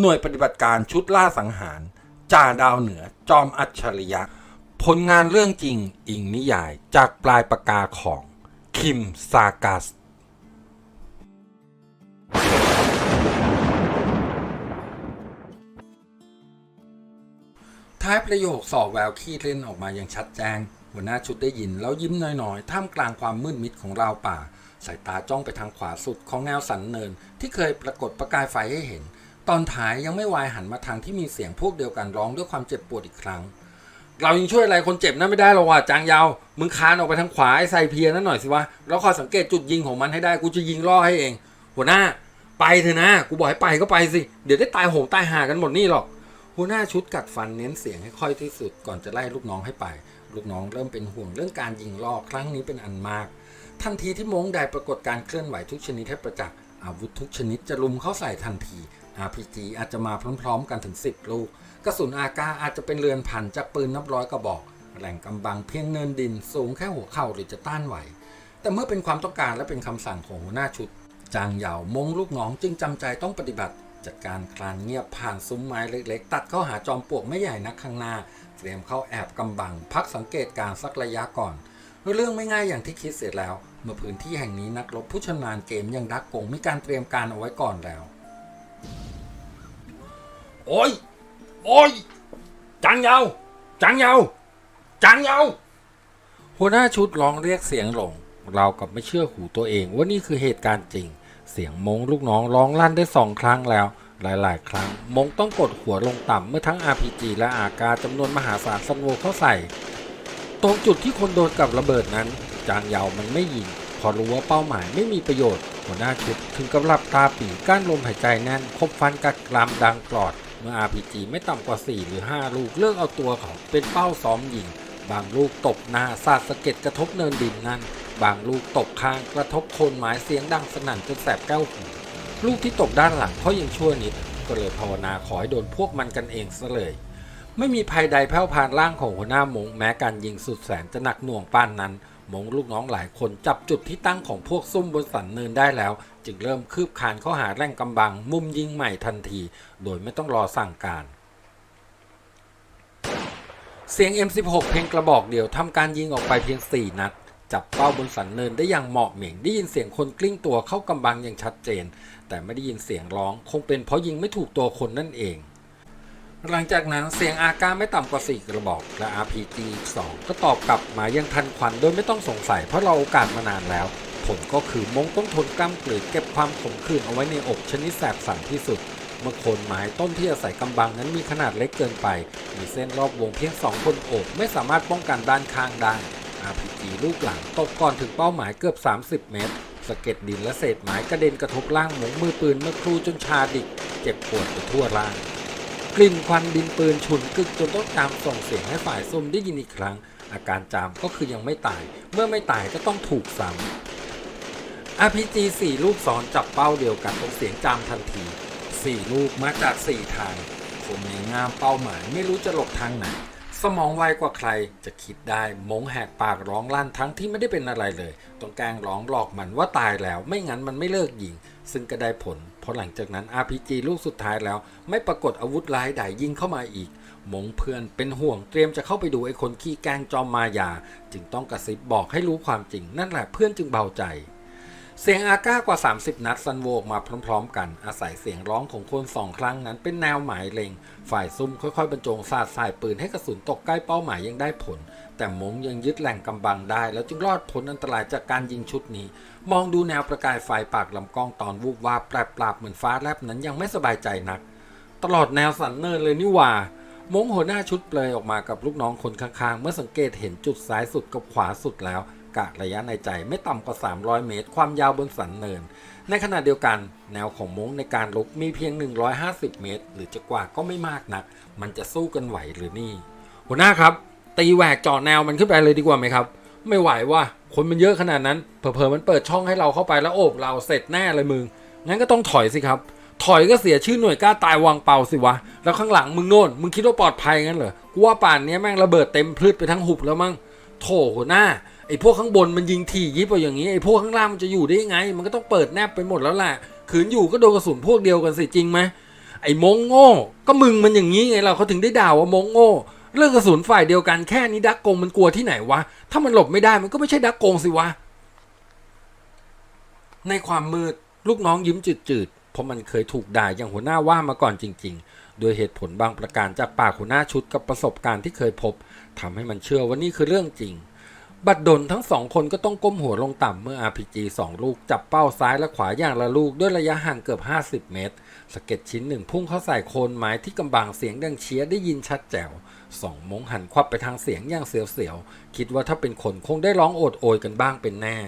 หน่วยปฏิบัติการชุดล่าสังหาร จ่าดาวเหนือจอมอัจฉริยะ ผลงานเรื่องจริงอิงนิยายจากปลายปากกาของ คิมซากัส ท้ายประโยคสอบแววขี้เล่นออกมาอย่างชัดแจ้ง หัวหน้าชุดได้ยินแล้วยิ้มน้อยๆ ท่ามกลางความมืดมิดของราวป่า สายตาจ้องไปทางขวาสุดของแนวสันเนินที่เคยปรากฏประกายไฟให้เห็น ตอนท้ายยังไม่วายหันมาทางที่มีเสียงพวกเดียวกันร้องด้วยความเจ็บปวดอีกครั้ง เรายังช่วยอะไรคนเจ็บนั่นไม่ได้หรอกว่ะจางยาว มึงคานออกไปทางขวาไอ้ไซเพียนั่นหน่อยสิวะ แล้วคอยสังเกตจุดยิงของมันให้ได้กูจะยิงล่อให้เอง หัวหน้าไปเถอะนะ กูบอกให้ไปก็ไปสิ เดี๋ยวได้ตายโหงตายหากันหมดนี่หรอก หัวหน้าชุดกัดฟันเน้นเสียงให้ค่อยที่สุดก่อนจะไล่ลูกน้องให้ไป ลูกน้องเริ่มเป็นห่วงเรื่องการยิงล่อครั้งนี้เป็นอันมาก ทันทีที่มงได้ปรากฏการเคลื่อนไหวทุกชนิดให้ประจักษ์อาวุธทุกชนิดจะลุมเข้าใส่ทันที RPG อาจจะมาพร้อมๆกันถึง 10 ลูก กระสุนอากาอาจจะเป็นเรือนพันจากปืนนับร้อยกระบอก แหล่งกำบังเพียงเนินดินสูงแค่หัวเข่าหรือจะต้านไหว แต่เมื่อเป็นความต้องการและเป็นคำสั่งของหัวหน้าชุด จางเหยาวมงลูกน้องจึงจำใจต้องปฏิบัติ จัดการคลานเงียบผ่านซุ้มไม้เล็กๆ ตัดเข้าหาจอมปลวกไม่ใหญ่นักข้างหน้าเตรียมเข้าแอบกำบัง พักสังเกตการณ์สักระยะก่อนเรื่องไม่ง่ายอย่างที่คิดเสร็จแล้ว เมื่อพื้นที่แห่งนี้นักรบผู้ชำนาญเกมยังดักกงมีการเตรียมการเอาไว้ก่อนแล้ว โอ้ย โอ้ย จังเยาจังเยาจังเยาหัวหน้าชุดร้องเรียกเสียงหลง เรากับไม่เชื่อหูตัวเองว่านี่คือเหตุการณ์จริง เสียงมงลูกน้องร้องลั่นได้สองครั้งแล้ว หลายๆ ครั้ง มงต้องกดหัวลงต่ำเมื่อทั้ง RPG และอากาจำนวนมหาศาลสนโวเข้าใส่ ตรงจุดที่คนโดนกับระเบิดนั้น จางเยาวมันไม่ยิงพอรู้ว่าเป้าหมายไม่มีประโยชน์ หัวหน้าชุดถึงกับหลับตาปีกั้นลมหายใจแน่นคบฟันกัดกรามดังปลอด เมื่อ RPG ไม่ต่ำกว่า 4 หรือ 5 ลูกเลือกเอาตัวเขาเป็นเป้าซ้อมยิง บางลูกตกหน้าสาดสะเก็ดกระทบเนินดินนั่น บางลูกตกข้างกระทบโคนไม้เสียงดังสนั่นจนแสบแก้วหูลูกที่ตกด้านหลังเพราะยังชั่วนิด ก็เลยภาวนาขอให้โดนพวกมันกันเองซะเลย ไม่มีภัยใดแผ่วพานร่างของหัวหน้ามงแม้การยิงสุดแสนจะหนักหน่วงป้านนั้น มงลูกน้องหลายคนจับจุดที่ตั้งของพวกซุ่มบนสันเนินได้แล้ว จึงเริ่มคืบคานเข้าหาแร่งกำบัง มุมยิงใหม่ทันที โดยไม่ต้องรอสั่งการเสียง M16 เพลงกระบอกเดียวทำการยิงออกไปเพียง 4 นัด จับเป้าบนสันเนินได้อย่างเหมาะเหม่งได้ยินเสียงคนกลิ้งตัวเข้ากำบังอย่างชัดเจน แต่ไม่ได้ยินเสียงร้อง คงเป็นเพราะยิงไม่ถูกตัวคนนั่นเอง หลังจากนั้นเสียงอาการไม่ต่ำกว่า 4 กระบอก และ RPG อีก2ก็ตอบกลับมายังทันควันโดยไม่ต้องสงสัยเพราะเราโอกาสมานานแล้ว ผลก็คือมงต้องทนกล้ำกลืนเก็บความขมขื่นเอาไว้ในอกชนิดแสบสันที่สุด เมื่อโคนไม้ต้นที่อาศัยกำบังนั้นมีขนาดเล็กเกินไป มีเส้นรอบวงเพียง2คนโอบไม่สามารถป้องกันด้านข้างได้ RPG ลูกหลังตกก่อนถึงเป้าหมายเกือบ 30 เมตรสะเก็ดดินและเศษไม้กระเด็นกระทบร่างหมงมือปืนเมื่อครูจนชาดิกเจ็บปวดไปทั่วร่าง กลิ่นควันดินปืนฉุนกึกจนต้องจามส่งเสียงให้ฝ่ายซุ่มได้ยินอีกครั้ง อาการจามก็คือยังไม่ตาย เมื่อไม่ตายก็ต้องถูกซ้ำ RPG 4ลูกซ้อนจับเป้าเดียวกันตรงเสียงจามทันที4ลูกมาจาก4ทางคมในงามเป้าหมายไม่รู้จะหลบทางไหน สมองไวกว่าใครจะคิดได้มงแหกปากร้องลั่นทั้งที่ไม่ได้เป็นอะไรเลยต้องแกล้งร้องหลอกมันว่าตายแล้ว ไม่งั้นมันไม่เลิกยิง ซึ่งก็ได้ผล ราะหลังจากนั้น RPG ลูกสุดท้ายแล้วไม่ปรากฏอาวุธร้ายใดยิงเข้ามาอีก มงเพื่อนเป็นห่วงเตรียมจะเข้าไปดูไอ้คนขี้แกล้งจอมมายา จึงต้องกระซิบบอกให้รู้ความจริง นั่นแหละเพื่อนจึงเบาใจ เสียงอาก้ากว่า 30 นัดซันโวออกมาพร้อมๆ กัน อาศัยเสียงร้องของคนสองครั้งนั้นเป็นแนวหมายเล็ง ฝ่ายซุ่มค่อยๆ บรรจงสาดสายปืนให้กระสุนตกใกล้เป้าหมายยังได้ผล แต่มงยังยึดแหล่งกำบังได้ แล้วจึงรอดพ้นอันตรายจากการยิงชุดนี้ มองดูแนวประกายไฟปากลำกล้องตอนวูบวาบแปรปราบเหมือนฟ้าแลบนั้นยังไม่สบายใจนัก ตลอดแนวสันเนินเลยนี่ว่ามงหัวหน้าชุดเปลยออกมากับลูกน้องคนข้างๆ เมื่อสังเกตเห็นจุดซ้ายสุดกับขวาสุดแล้ว กะระยะในใจไม่ต่ำกว่า 300 เมตร ความยาวบนสันเนิน ในขณะเดียวกันแนวของมงในการลุกมีเพียง 150 เมตร หรือจะกว่าก็ไม่มากนัก มันจะสู้กันไหวหรือนี่ หัวหน้าครับ ตีแหวกจาะแนวมันขึ้นไปเลยดีกว่าไหมครับ ไม่ไหวว่ะคนมันเยอะขนาดนั้นเผลอๆมันเปิดช่องให้เราเข้าไปแล้วโอบเราเสร็จแน่เลยมึงงั้นก็ต้องถอยสิครับถอยก็เสียชื่อหน่วยกล้าตายวางเป่าสิวะ แล้วข้างหลังมึงโน่น มึงคิดว่าปลอดภัยงั้นเหรอ กูว่าป่านนี้แม่งระเบิดเต็มพลืดไปทั้งหุบแล้วมั้ง โถหัวหน้าไอ้พวกข้างบนมันยิงถี่ยิบเอาอย่างนี้ไอ้พวกข้างล่างมันจะอยู่ได้ยังไง มันก็ต้องเปิดแนบไปหมดแล้วแหละขืนอยู่ก็โดนกระสุนพวกเดียวกันสิจริงไหมไอ้มงโง่ก็มึงมันอย่างนี้ไงเราเขาถึงได้ด่าว่ามงโง่เรื่องกระสุนฝ่ายเดียวกันแค่นี้ดักกงมันกลัวที่ไหนวะถ้ามันหลบไม่ได้มันก็ไม่ใช่ดักกงสิวะในความมืดลูกน้องยิ้มจืดๆ เพราะมันเคยถูกด่าอย่างหัวหน้าว่ามาก่อนจริง ๆ โดยเหตุผลบางประการจากปากหัวหน้าชุดกับประสบการณ์ที่เคยพบทำให้มันเชื่อว่านี่คือเรื่องจริง บัดดลทั้งสองคนก็ต้องก้มหัวลงต่ำเมื่อ RPG สองลูกจับเป้าซ้ายและขวาอย่างละลูกด้วยระยะห่างเกือบ 50 เมตรสเก็ดชิ้นหนึ่งพุ่งเข้าใส่โคนไม้ที่กำบังเสียงดังเชียร์ได้ยินชัดแจ๋วสองมงหันควับไปทางเสียงอย่างเสียวๆ คิดว่าถ้าเป็นคนคงได้ร้องโอดโอยกันบ้างเป็นแน่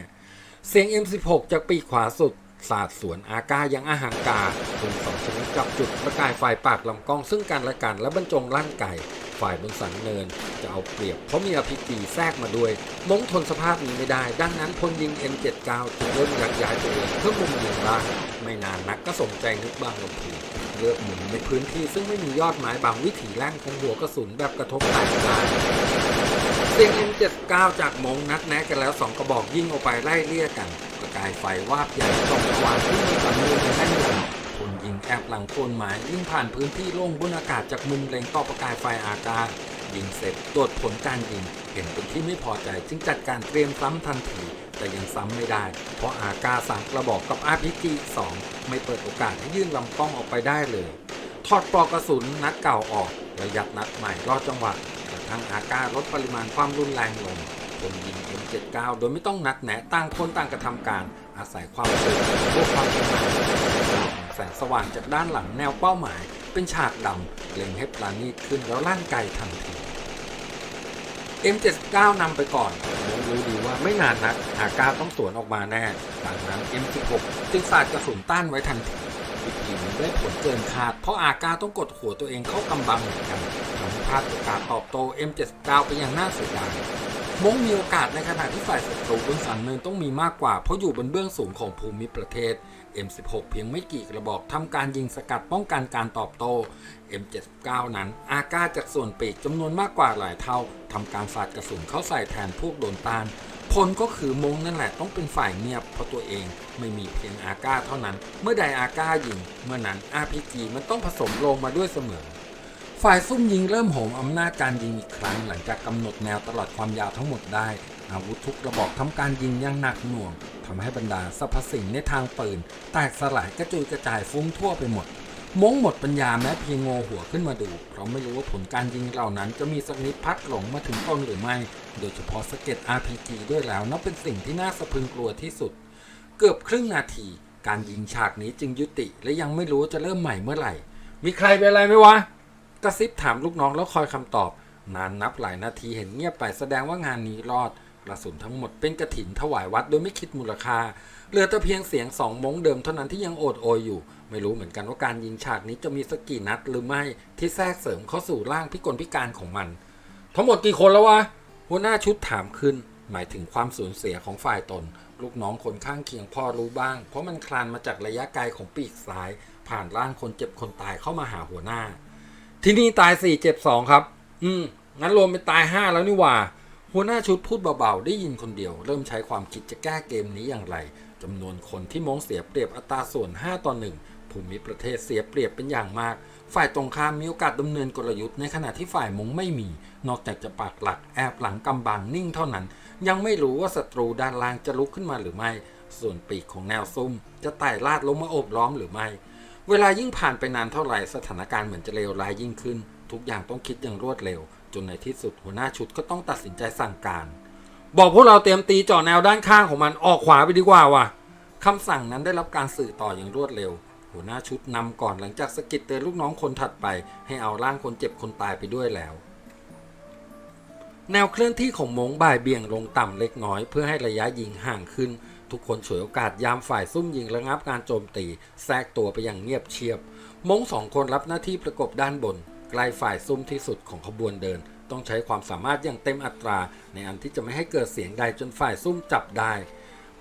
เสียง M16 จากปีกขวาสุด สาดสวนอากายังอาหารกาปืนสองชนิดจับจุดประกายไฟปากลำกล้องซึ่งกันและกันและบรรจงลั่นไก่ฝ่ายบนสันเนิน จะเอาเปรียบเพราะมีอภิจีแทรกมาด้วย มงทนสภาพนี้ไม่ได้ ดังนั้นพลยิง M79 จึงเริ่มยักย้ายตัวเองเพื่อมุมยิงบ้างไม่นานนักก็สมใจนึกบ้างลงทีเลือกหมุนในพื้นที่ซึ่งไม่มียอดไม้บางวิถีแล่นของหัวกระสุนแบบกระทบแตกได้เสียง M79 จากมงนัดแนะกันแล้วสองกระบอกยิงออกไปไล่เลี่ยกันประ กายไฟวาบใหญ่ส่องสว่างขึ้นในกับมือในแม่นยำคนยิงแอบหลังโคนไม้ยิงผ่านพื้นที่โล่งบนอากาศจากมุมเล็งต่อประกายไฟอากาศยิงเสร็จตรวจผลการยิง เห็นเป็นที่ไม่พอใจจึงจัดการเตรียมซ้ำทันทีแต่ยังซ้ำไม่ได้ เพราะอากาสามกระบอกกับ RPG 2ไม่เปิดโอกาสให้ยื่นลำกล้องออกไปได้เลยถอดปลอกกระสุนนัดเก่าออกแล้วยัดนัดใหม่รอดจังหวะกระทั่งอาการลดปริมาณความรุนแรงลง คนยิง M79 โดยไม่ต้องนัดแนะต่างคนต่างกระทำการ อาศัยความเร็วพวกความชำนาญแสงสว่างจากด้านหลังแนวเป้าหมาย เป็นฉากดำเล็งให้ปราณีตขึ้นแล้วลั่นไกทันที M79 นำไปก่อนมงรู้ดีว่าไม่นานนักอากาต้องสวนออกมาแน่ดังนั้น M16 จึงสาดกระสุนต้านไว้ทันที ได้ผลเกินคาด เพราะอากาต้องกดหัวตัวเองเข้ากำบังเหมือนกันทำให้พลาดโอกาสตอบโต้ M79 ไปอย่างน่าเสียดายมงมีโอกาสในขณะที่ฝ่ายศัตรูบนสันเนินต้องมีมากกว่า เพราะอยู่บนเบื้องสูงของภูมิประเทศ M16 เพียงไม่กี่กระบอกทำการยิงสกัดป้องกันการตอบโต้ M79 นั้นอากาจากส่วนปีกจำนวนมากกว่าหลายเท่าทำการสาดกระสุนเข้าใส่แทนพวกโดนตาน ผลก็คือมงนั่นแหละต้องเป็นฝ่ายเงียบเพราะตัวเองไม่มีเพียงอาก้าเท่านั้น เมื่อใดอาก้ายิง เมื่อนั้น RPG มันต้องผสมลงมาด้วยเสมอ ฝ่ายซุ่มยิงเริ่มโหมอำนาจการยิงอีกครั้ง หลังจากกำหนดแนวตลอดความยาวทั้งหมดได้ อาวุธทุกกระบอกทำการยิงอย่างหนักหน่วงทำให้บรรดาสรรพสิ่งในทางปืนแตกสลายกระจุยกระจายฟุ้งทั่วไปหมด มงหมดปัญญาแม้เพียงโงหัวขึ้นมาดูเพราะไม่รู้ว่าผลการยิงเหล่านั้นจะมีสักนิดพัดหลงมาถึงต้นหรือไม่ โดยเฉพาะสะเก็ด RPG ด้วยแล้วนับเป็นสิ่งที่น่าสะพรึงกลัวที่สุด เกือบครึ่งนาที การยิงฉากนี้จึงยุติ และยังไม่รู้จะเริ่มใหม่เมื่อไหร่ มีใครเป็นอะไรไหมวะกระซิบถามลูกน้องแล้วคอยคำตอบนานนับหลายนาทีเห็นเงียบไปแสดงว่างานนี้รอดกระสุนทั้งหมดเป็นกระถินถวายวัดโดยไม่คิดมูลค่า เหลือแต่เพียงเสียงสองมงเดิมเท่านั้นที่ยังโอดโอยอยู่ ไม่รู้เหมือนกันว่าการยิงฉากนี้จะมีสักกี่นัดหรือไม่ที่แทรกเสริมเข้าสู่ร่างพิกลพิการของมัน ทั้งหมดกี่คนแล้ววะหัวหน้าชุดถามขึ้น หมายถึงความสูญเสียของฝ่ายตน ลูกน้องคนข้างเคียงพอรู้บ้าง เพราะมันคลานมาจากระยะไกลของปีกซ้าย ผ่านร่างคนเจ็บคนตายเข้ามาหาหัวหน้า ที่นี่ตายสี่เจ็บสองครับ อืมงั้นรวมเป็นตายห้าแล้วนี่ว่าหัวหน้าชุดพูดเบาๆ ได้ยินคนเดียว เริ่มใช้ความคิดจะแก้เกมนี้อย่างไร จำนวนคนที่มองเสียเปรียบอัตราส่วน 5 ต่อ 1 ภูมิประเทศเสียเปรียบเป็นอย่างมาก ฝ่ายตรงข้ามมีโอกาสดำเนินกลยุทธ์ในขณะที่ฝ่ายมงไม่มี นอกจากจะปักหลักแอบหลังกำบังนิ่งเท่านั้น ยังไม่รู้ว่าศัตรูด้านล่างจะลุกขึ้นมาหรือไม่ ส่วนปีกของแนวซุ่ม จะไต่ลาดลงมาโอบล้อมหรือไม่ เวลายิ่งผ่านไปนานเท่าไหร่สถานการณ์เหมือนจะเลวร้ายยิ่งขึ้น ทุกอย่างต้องคิดอย่างรวดเร็ว จนในที่สุดหัวหน้าชุดก็ต้องตัดสินใจสั่งการ บอกพวกเราเตรียมตีเจาะแนวด้านข้างของมันออกขวาไปดีกว่าว่ะคำสั่งนั้นได้รับการสื่อต่ออย่างรวดเร็ว หัวหน้าชุดนำก่อนหลังจากสะกิดเตือนลูกน้องคนถัดไป ให้เอาร่างคนเจ็บคนตายไปด้วยแล้ว แนวเคลื่อนที่ของมงบ่ายเบี่ยงลงต่ำเล็กน้อย เพื่อให้ระยะยิงห่างขึ้น ทุกคนฉวยโอกาสยามฝ่ายซุ่มยิงระงับการโจมตี แทรกตัวไปอย่างเงียบเชียบ มงสองคนรับหน้าที่ประกบด้านบนใกล้ฝ่ายซุ่มที่สุดของขบวนเดิน ต้องใช้ความสามารถอย่างเต็มอัตรา ในอันที่จะไม่ให้เกิดเสียงใดจนฝ่ายซุ่มจับได้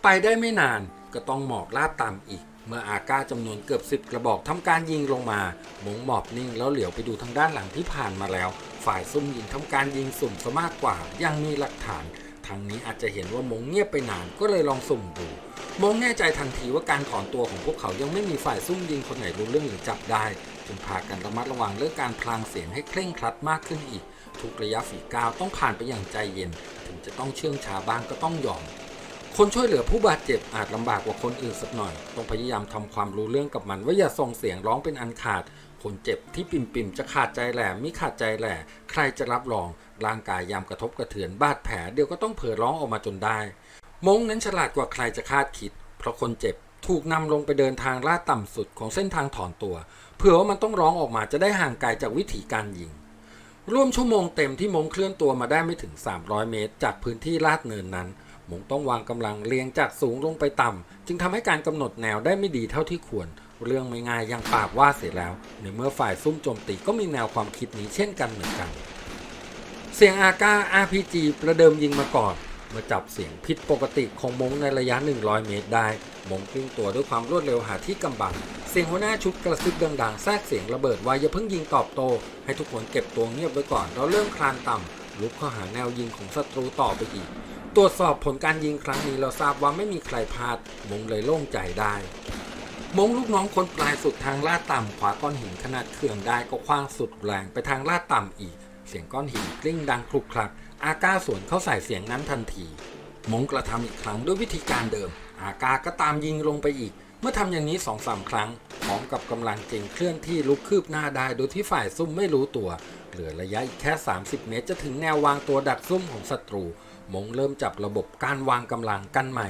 ไปได้ไม่นานก็ต้องหมอบลาดตามอีก เมื่ออาก้าจำนวนเกือบสิบกระบอกทำการยิงลงมามงหมอบนิ่งแล้วเหลียวไปดูทางด้านหลังที่ผ่านมาแล้ว ฝ่ายซุ่มยิงทำการยิงสุ่มซะมากกว่ายังมีหลักฐานทางนี้อาจจะเห็นว่ามงเงียบไปนานก็เลยลองสุ่มดูมงแน่ใจทันทีว่าการถอนตัวของพวกเขายังไม่มีฝ่ายซุ่มยิงคนไหนรู้เรื่องหรือจับได้ จึงพากันระมัดระวังเรื่องการพลางเสียงให้เคร่งครัดมากขึ้นอีก ทุกระยะฝีก้าวต้องผ่านไปอย่างใจเย็น ถึงจะต้องเชื่องช้าบ้างก็ต้องยอม คนช่วยเหลือผู้บาดเจ็บอาจลำบากกว่าคนอื่นสักหน่อย ต้องพยายามทำความรู้เรื่องกับมันว่าอย่าส่งเสียงร้องเป็นอันขาด คนเจ็บที่ปิ่มปิ่มๆจะขาดใจแหล่มิขาดใจแหล่ใครจะรับรอง ร่างกายยามกระทบกระเทือนบาดแผลเดี๋ยวก็ต้องเผลอร้องออกมาจนได้ มงนั้นฉลาดกว่าใครจะคาดคิด เพราะคนเจ็บถูกนำลงไปเดินทางลาดต่ำสุดของเส้นทางถอนตัว เผื่อว่ามันต้องร้องออกมาจะได้ห่างไกลจากวิถีการยิง ร่วมชั่วโมงเต็มที่มงเคลื่อนตัวมาได้ไม่ถึง 300 เมตร จากพื้นที่ลาดเนินนั้น มงต้องวางกำลังเรียงจากสูงลงไปต่ำ จึงทำให้การกำหนดแนวได้ไม่ดีเท่าที่ควร เรื่องไม่ง่ายยังปากว่าเสร็จแล้ว ในเมื่อฝ่ายซุ่มโจมตีก็มีแนวความคิดนี้เช่นกันเหมือนกัน เสียงอาก้า RPG ประเดิมยิงมาก่อน เมื่อจับเสียงผิดปกติของมงในระยะ 100 เมตรได้ มงกลิ้งตัวด้วยความรวดเร็วหาที่กำบัง เสียงหัวหน้าชุดกระซิบดังๆแทรกเสียงระเบิดไว้อย่าเพิ่งยิงตอบโต้ให้ทุกคนเก็บตัวเงียบไว้ก่อนเราเริ่มคลานต่ำลุกเข้าหาแนวยิงของศัตรูต่อไปอีก ตรวจสอบผลการยิงครั้งนี้เราทราบว่าไม่มีใครพลาด มงเลยโล่งใจได้ มงลูกน้องคนปลายสุดทางลาดต่ำขวาก้อนหินขนาดเครื่องได้ก็คว้างสุดแรงไปทางลาดต่ำอีก เสียงก้อนหินกลิ้งดังคลุกคลัก อาก้าสวนเข้าใส่เสียงนั้นทันที มงกระทำอีกครั้งด้วยวิธีการเดิม อากาก็ตามยิงลงไปอีก เมื่อทำอย่างนี้สองสามครั้งพร้อมกับกำลังเก่งเคลื่อนที่ลุกคืบหน้าได้โดยที่ฝ่ายซุ่มไม่รู้ตัว เหลือระยะอีกแค่ 30 เมตร จะถึงแนววางตัวดักซุ่มของศัตรู มงเริ่มจับระบบการวางกำลังกันใหม่